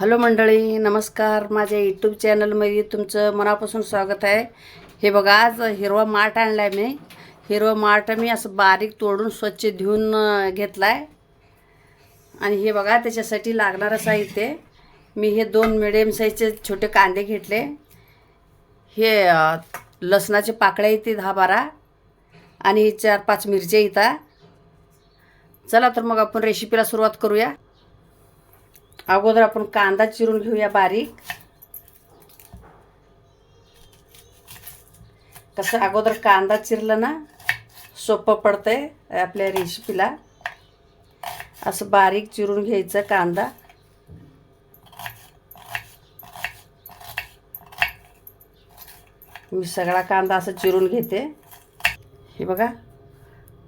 Hello मंडळी नमस्कार. माझ्या यूट्यूब चॅनलमध्ये तुमचं मनापासून स्वागत आहे. हे बघा आज हिरवा माठ आणला आहे मी. हिरवा माठ मी असं बारीक तोडून स्वच्छ धुवून घेतला आहे आणि हे बघा त्याच्यासाठी लागणारं साहित्य मी हे दोन मिडियम साईजचे छोटे कांदे घेतले. हे लसणाचे पाकळ्या येते दहा बारा आणि चार पाच मिरच्या येतात चला तर मग आपण रेसिपीला सुरुवात करूया. अगोदर आपण कांदा चिरून घेऊया बारीक. कसं अगोदर कांदा चिरलं ना सोपं पडतंय आपल्या रेसिपीला असं बारीक चिरून घ्यायचं कांदा. मी सगळा कांदा असं चिरून घेते. हे बघा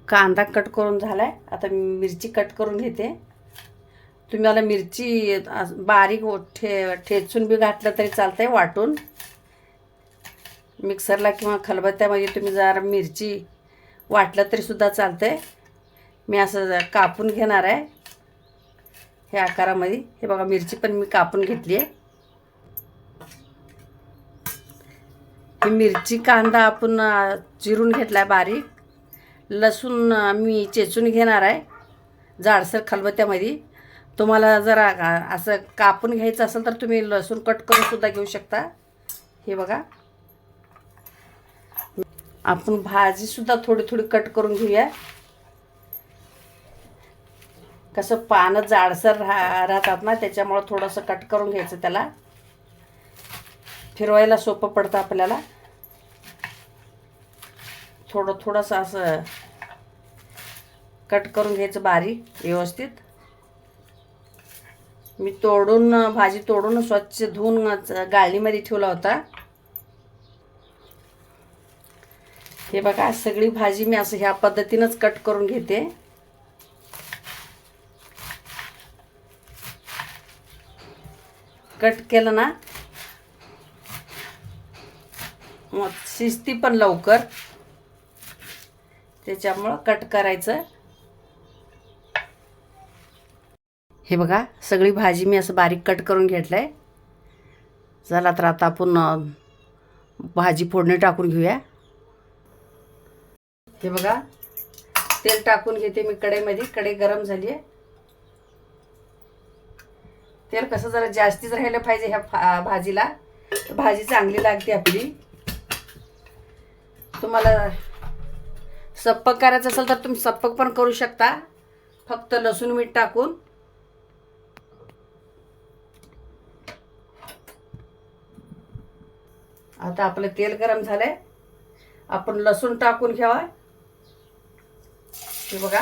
कांदा कट करून झालाय. आता मी मिरची कट करून घेते. तुम्ही मला मिरची बारीक ठे ठेचून बी घातलं तरी चालतंय वाटून. मिक्सरला किंवा खलबत्त्यामध्ये तुम्ही जरा मिरची वाटलं तरीसुद्धा चालतंय. मी असं कापून घेणार आहे. हे आकारामध्ये. हे बघा मिरची पण मी कापून घेतली आहे. ही मिरची कांदा आपण चिरून घेतला आहे बारीक. लसूण मी चेचून घेणार आहे. जाडसर खलबत्त्यामध्ये. तुम्हाला जरा असं कापून घ्यायचं असेल तर तुम्ही लसूण कट करून सुद्धा घेऊ शकता. हे बघा. आपण भाजीसुद्धा थोडी थोडी कट करून घेऊया. कसं पानं जाडसर राह राहतात ना त्याच्यामुळं थोडंसं कट करून घ्यायचं त्याला. फिरवायला सोपं पडतं आपल्याला. थोडं थोडंसं असं कट करून घ्यायचं बारीक व्यवस्थित. मी तोडून भाजी तोडून स्वच्छ धुवून गाळणीमध्ये ठेवला होता. हे बघा सगळी भाजी मी असं ह्या पद्धतीनंच कट करून घेते. कट केलं ना मग शिजती पण लवकर. त्याच्यामुळं कट करायचं. हे बघा सगळी भाजी मी असं बारीक कट करून घेतलं आहे चला तर आता आपण भाजी फोडणी टाकून घेऊया. हे बघा तेल टाकून घेते मी कढईमध्ये कढई गरम झाली आहे. तेल कसं जरा जास्तीच राहिलं पाहिजे ह्या फा भाजीला. भाजी चांगली लागते आपली. तुम्हाला सप्पक करायचं असेल तर तुम्ही सप्पक पण करू शकता. फक्त लसूण मीठ टाकून. आता आपलं तेल गरम झालंय. आपण लसूण टाकून घ्यावा. हे बघा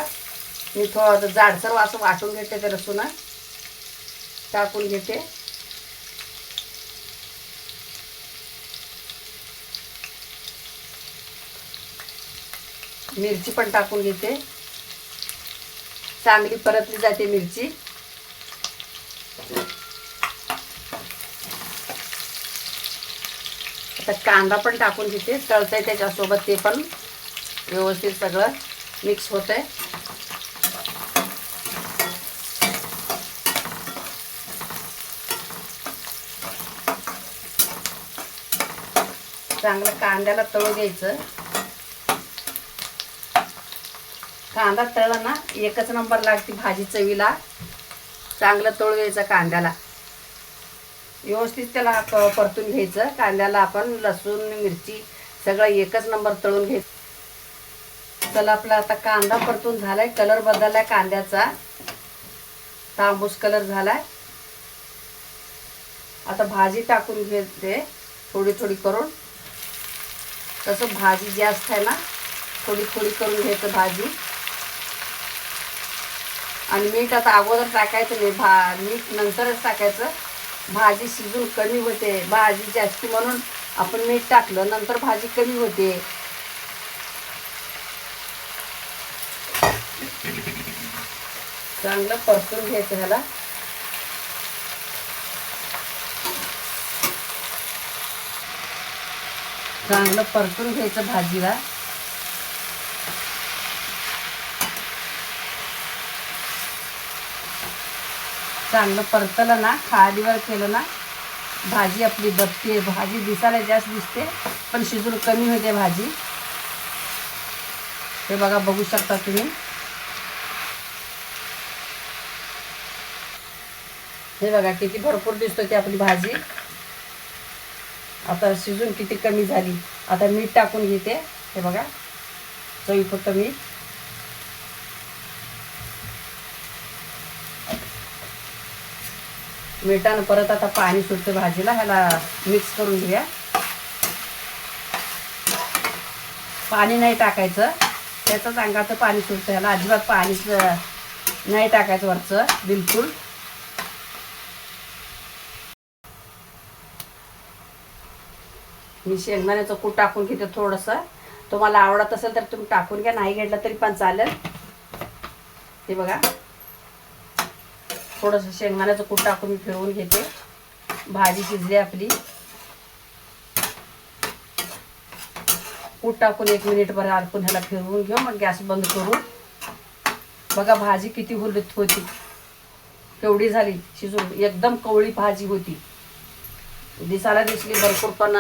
मी थोडं जाडसर असं वाटून घेते ते लसूण. टाकून घेते. मिरची पण टाकून घेते. चांगली परतली जाते मिरची. आता कांदा पण टाकून घेते. तळतंय त्याच्यासोबत ते पण. व्यवस्थित सगळं मिक्स होतंय. चांगलं कांद्याला तळू द्यायचं कांदा तळला ना एकच नंबर लागते भाजी चवीला चांगलं तळू द्यायचं कांद्याला. व्यवस्थित त्याला प- परतून घ्यायचं. कांद्याला आपण लसूण मिरची सगळं एकच नंबर तळून घ्यायचं. चला आपला आता कांदा परतून झालाय. कलर बदललाय कांद्याचा. तांबूस कलर झालाय. आता भाजी टाकून घेते. थोडी थोडी करून. तसं भाजी जास्त आहे ना थोडी थोडी करून घ्यायचं भाजी. आणि मीठ आता अगोदर टाकायचं नाही. भा मीठ नंतरच टाकायचं. भाजी शिजून कमी होते. भाजी जास्ती म्हणून आपण मीठ टाकलं नंतर भाजी कमी होते. चांगलं परतून घ्यायचं ह्याला. चांगलं परतून घ्यायचं भाजीला. चांगलं परतलं ना खालीवर केलं ना भाजी आपली बत्ती भाजी दिसायला जास्त दिसते पण शिजून कमी होते भाजी. हे बघा बघू शकता तुम्ही. हे बघा किती भरपूर दिसतो ती आपली भाजी. आता शिजून किती कमी झाली. आता मीठ टाकून घेते. हे बघा चवीपुरतं मीठ. मिठानं परत आता पाणी सुटतं भाजीला ह्याला मिक्स करून घेऊया. पाणी नाही टाकायचं. त्याचंच अंगाचं पाणी सुटतं ह्याला अजिबात पाणीच नाही टाकायचं वरचं बिलकुल. मी शेंगदाण्याचं कूट टाकून घेते थोडंसं. तुम्हाला आवडत असेल तर तुम्ही टाकून घ्या नाही घेतलं तरी पण चालेल. हे बघा. थोडंसं शेंगदाण्याचं कूट टाकून मी फिरवून घेते. भाजी शिजली आपली. कूट टाकून एक मिनिटभर आपण ह्याला फिरवून घेऊ. मग गॅस बंद करू. बघा भाजी किती हुलत होती. केवढी झाली. शिजून एकदम कवळी भाजी होती. दिसायला दिसली भरपूर पण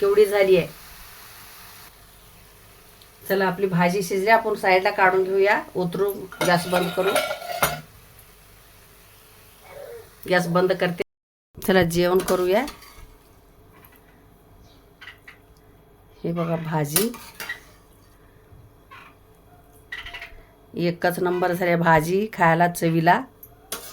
केवढी झाली आहे. चला आपली भाजी शिजली. आपण साईडला काढून घेऊया. उतरू. गॅस बंद करू. गॅस बंद करते. चला जेवण करूया. हे बघा भाजी. एकच नंबर झाली भाजी खायला चवीला.